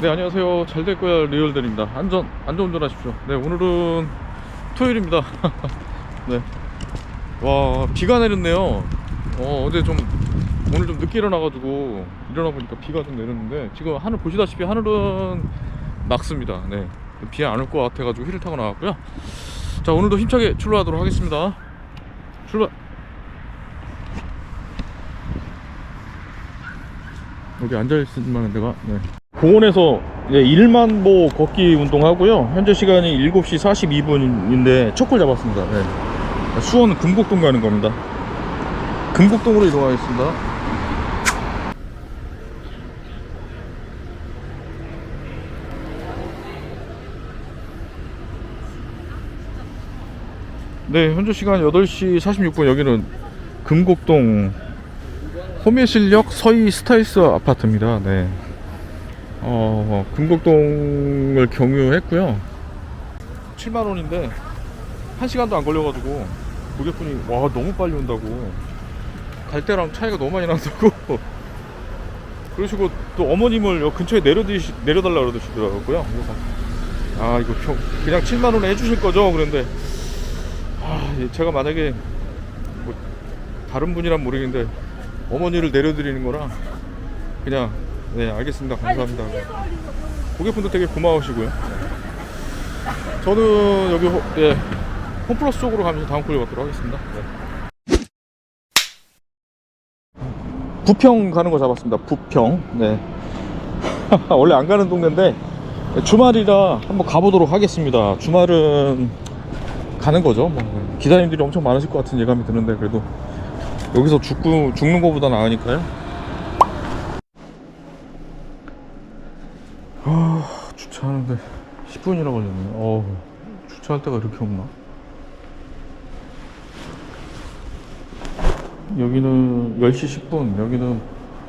네 안녕하세요. 잘 될 거야 리얼들입니다. 안전 안전운전 하십시오. 네 오늘은 토요일입니다. 네와 비가 내렸네요. 어 어제 좀 오늘 좀 늦게 일어나가지고 일어나 보니까 비가 좀 내렸는데 지금 하늘 보시다시피 하늘은 맑습니다. 네 비 안 올 것 같아가지고 힐을 타고 나왔고요. 자 오늘도 힘차게 출발하도록 하겠습니다. 출발. 여기 앉아있을 만한 데가 네. 공원에서 예, 1만보 걷기 운동하고요. 현재 시간이 7시 42분인데 첫골 잡았습니다. 네. 수원 금곡동 가는 겁니다. 금곡동으로 이동하겠습니다. 네 현재 시간 8시 46분. 여기는 금곡동 호미실역 서희 스타일스 아파트입니다. 네. 어, 금곡동을 경유했고요. 7만 원인데 1시간도 안 걸려가지고 고객분이 와 너무 빨리 온다고. 갈 때랑 차이가 너무 많이 난다고. 그러시고 또 어머님을 여 근처에 내려드시, 내려달라 그러시더라고요. 그래서 아 이거 평- 그냥 7만 원에 해주실 거죠? 그런데 아 예, 제가 만약에 뭐 다른 분이란 모르겠는데 어머니를 내려드리는 거라 그냥 네 알겠습니다. 감사합니다. 고객분도 되게 고마우시고요. 저는 여기 호, 예, 홈플러스 쪽으로 가면서 다음 콜 갖도록 하겠습니다. 네. 부평 가는 거 잡았습니다. 부평. 네. 원래 안 가는 동네인데 주말이라 한번 가보도록 하겠습니다. 주말은 가는 거죠. 뭐, 기사님들이 엄청 많으실 것 같은 예감이 드는데 그래도 여기서 죽고, 죽는 것보다 나으니까요 아 주차하는데 10분이나 걸렸네. 어 주차할 데가 이렇게 없나? 여기는 10시 10분 여기는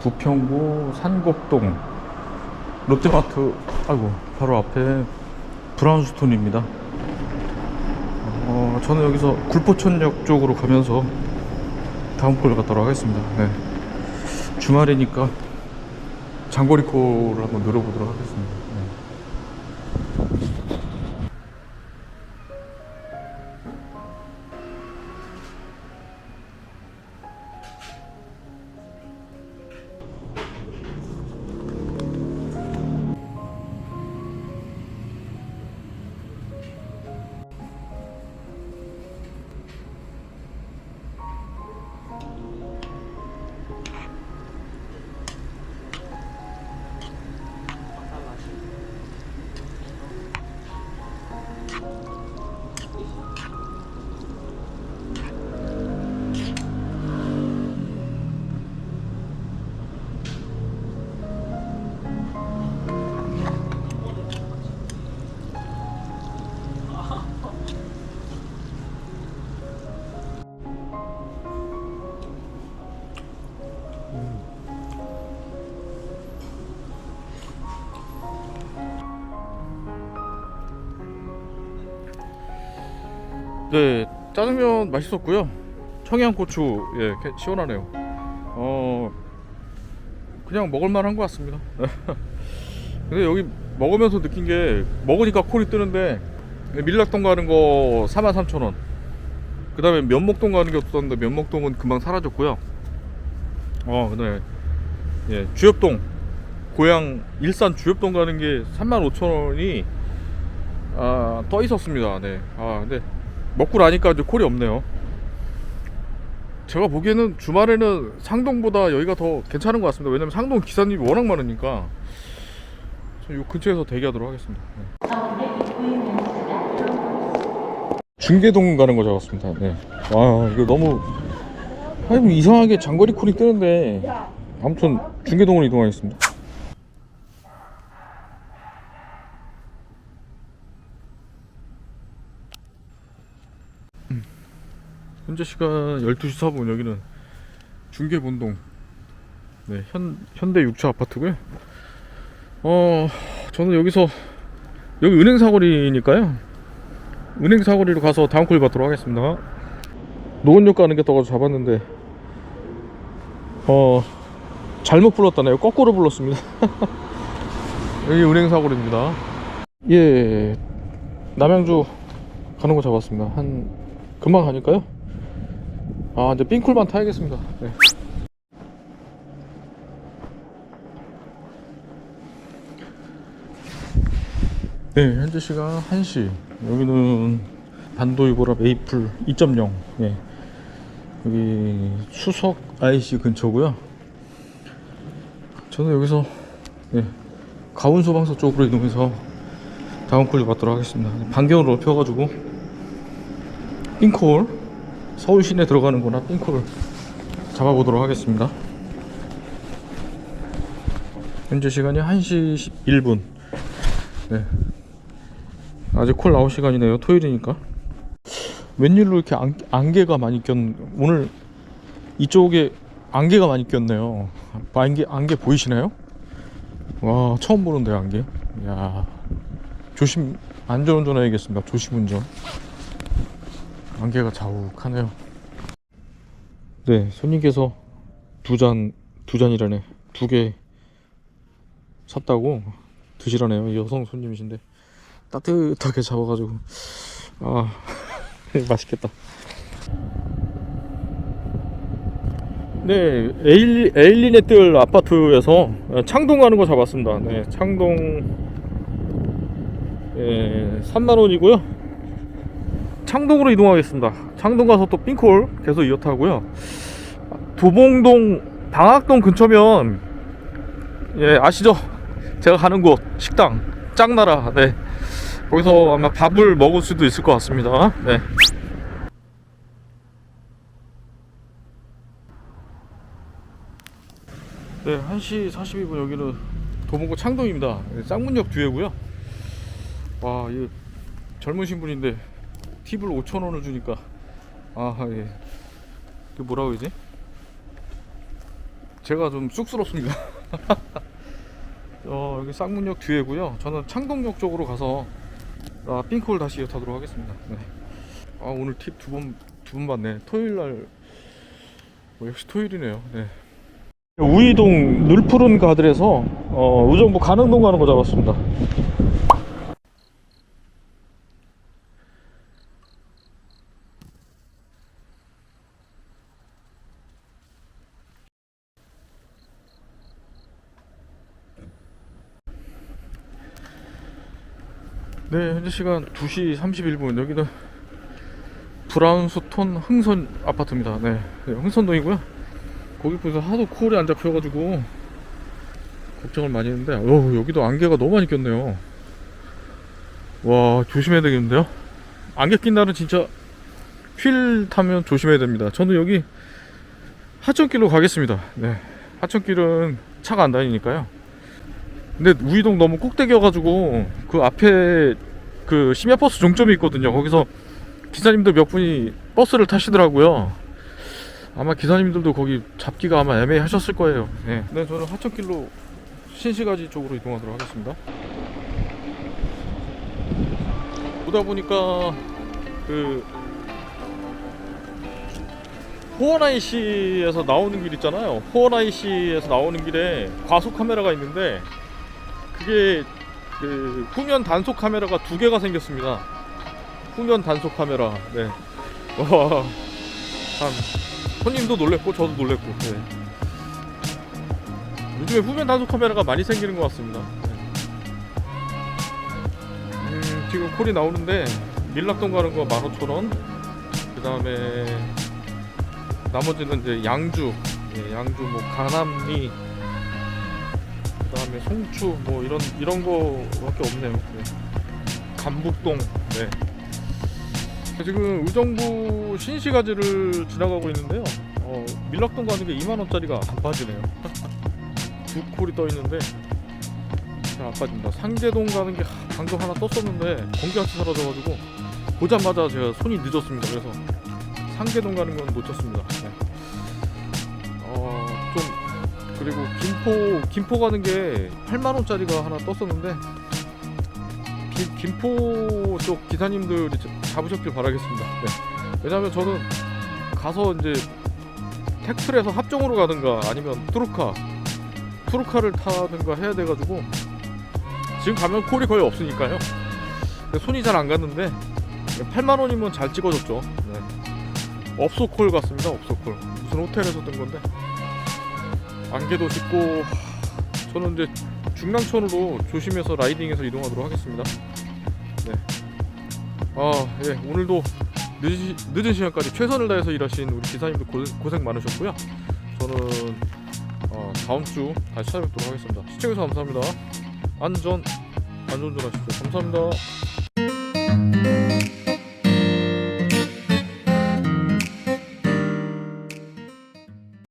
부평구 산곡동 롯데마트. 아이고 바로 앞에 브라운스톤입니다. 어, 저는 여기서 굴포천역 쪽으로 가면서 다음 콜 갖도록 하겠습니다. 네. 주말이니까 장거리 콜을 한번 늘어보도록 하겠습니다 네, 짜장면 맛있었고요. 청양고추 예, 개- 시원하네요. 어, 그냥 먹을만한 것 같습니다. 근데 여기 먹으면서 느낀 게 먹으니까 콜이 뜨는데 밀락동 가는 거 43,000원. 그 다음에 면목동 가는 게 없었는데 면목동은 금방 사라졌고요. 어, 근데 예, 주엽동 고향 일산 주엽동 가는 게 35,000원이 아, 떠 있었습니다. 네. 아, 근데 먹고 나니까 이제 콜이 없네요. 제가 보기에는 주말에는 상동보다 여기가 더 괜찮은 것 같습니다. 왜냐면 상동 기사님이 워낙 많으니까 이 근처에서 대기하도록 하겠습니다. 네. 중계동 가는 거 잡았습니다. 네. 아 이거 너무 아니 뭐 이상하게 장거리 콜이 뜨는데 아무튼 중계동으로 이동하겠습니다. 현재 시간 12시 4분. 여기는 중계본동. 네, 현, 현대 6차 아파트고요. 어 저는 여기서 여기 은행 사거리니까요. 은행 사거리로 가서 다음 콜 받도록 하겠습니다. 노원역 가는 게 떠가지고 잡았는데 어 잘못 불렀다네요. 거꾸로 불렀습니다. 여기 은행 사거리입니다. 예, 남양주 가는 거 잡았습니다. 한 금방 가니까요. 아 이제 삥쿨만 타야겠습니다. 네. 네, 현재 시간 1시. 여기는 반도이보라 메이플 2.0. 예. 여기 수석 IC 근처고요. 저는 여기서 예, 가운 소방서 쪽으로 이동해서 다음 콜을 받도록 하겠습니다. 반경을 넓혀가지고 띵콜 서울 시내 들어가는 거나 띵콜을 잡아보도록 하겠습니다. 현재 시간이 1시 11분. 네. 아직 콜 나올 시간이네요. 토요일이니까. 웬일로 이렇게 안, 안개가 많이 꼈 오늘 이쪽에 안개가 많이 꼈네요. 안개 안개 보이시나요? 와 처음 보는데 안개. 야 조심 안전 운전해야겠습니다. 조심 운전. 안개가 자욱하네요. 네 손님께서 두 잔 두 잔이라네 두 개 샀다고 드시라네요. 여성 손님이신데 따뜻하게 잡아가지고 아 맛있겠다. 네, 에일리, 에일리네뜰 아파트에서 창동 가는 거 잡았습니다. 네, 창동 예, 3만 원이고요. 창동으로 이동하겠습니다. 창동 가서 또 삥콜 계속 이어 타고요. 도봉동 방학동 근처면 예 아시죠? 제가 가는 곳 식당 짱나라. 네, 거기서 아마 밥을 먹을 수도 있을 것 같습니다. 네. 네, 1시 42분 여기는 도봉구 창동입니다. 네, 쌍문역 뒤에고요. 와, 이 젊으신 분인데 팁을 5천 원을 주니까 아, 예. 그 뭐라고 그러지? 제가 좀 쑥스럽습니다. 어, 여기 쌍문역 뒤에고요. 저는 창동역 쪽으로 가서 아, 삥콜 다시 타도록 하겠습니다. 네. 아, 오늘 팁 두 번 두 번 받네. 토요일 날 어, 역시 토요일이네요. 네. 우이동 눌푸른 가들에서 어, 우정부 가능동 가는 거 잡았습니다. 네, 현재 시간 2시 31분. 여기는 브라운스톤 흥선 아파트입니다. 네, 네, 흥선동이고요. 거기 보면서 하도 콜이 안 잡혀가지고 걱정을 많이 했는데 어 여기도 안개가 너무 많이 꼈네요 와 조심해야 되겠는데요 안개 낀 날은 진짜 휠 타면 조심해야 됩니다 저는 여기 하천길로 가겠습니다 네 하천길은 차가 안 다니니까요 근데 우이동 너무 꼭대기여가지고 그 앞에 그 심야버스 종점이 있거든요 거기서 기사님들 몇 분이 버스를 타시더라고요 아마 기사님들도 거기 잡기가 아마 애매하셨을 거예요. 네. 네, 저는 하천길로 신시가지 쪽으로 이동하도록 하겠습니다. 보다 보니까 그 호원IC에서 나오는 길 있잖아요. 호원IC에서 나오는 길에 과속 카메라가 있는데 그게 그 후면 단속 카메라가 두 개가 생겼습니다. 후면 단속 카메라. 네. 와, 참 손님도 놀랬고 저도 놀랬고 네. 요즘에 후면 단속 카메라가 많이 생기는 것 같습니다 네. 음, 지금 콜이 나오는데 밀락동 가는 거 15,000원 그 다음에 나머지는 이제 양주 예, 양주 뭐 가남리 송추 뭐 이런 이런 거밖에 없네요 네. 감북동 네. 지금 의정부 신시가지를 지나가고 있는데요. 어, 밀락동 가는 게 2만 원짜리가 안 빠지네요. 두 콜이 떠 있는데 잘 안 빠집니다. 상계동 가는 게 방금 하나 떴었는데 번개같이 사라져가지고 보자마자 제가 손이 늦었습니다. 그래서 상계동 가는 건 놓쳤습니다. 네. 그리고 김포 김포 가는 게 8만 원짜리가 하나 떴었는데 기- 김포 쪽 기사님들이 잡으셨길 바라겠습니다. 네. 왜냐하면 저는 가서 이제 택트에서 합정으로 가든가 아니면 트루카 트루카를 타든가 해야 돼가지고 지금 가면 콜이 거의 없으니까요. 손이 잘 안 갔는데 8만 원이면 잘 찍어줬죠. 네. 업소 콜 같습니다. 업소 콜. 무슨 호텔에서 뜬 건데 안개도 짙고 저는 이제 중랑천으로 조심해서 라이딩해서 이동하도록 하겠습니다. 네. 아, 예, 오늘도 늦은, 늦은 시간까지 최선을 다해서 일하신 우리 기사님들 고생, 많으셨고요. 저는 어, 다음 주 다시 찾아뵙도록 하겠습니다. 시청해주셔서 감사합니다. 안전 안전운전하십시오. 감사합니다.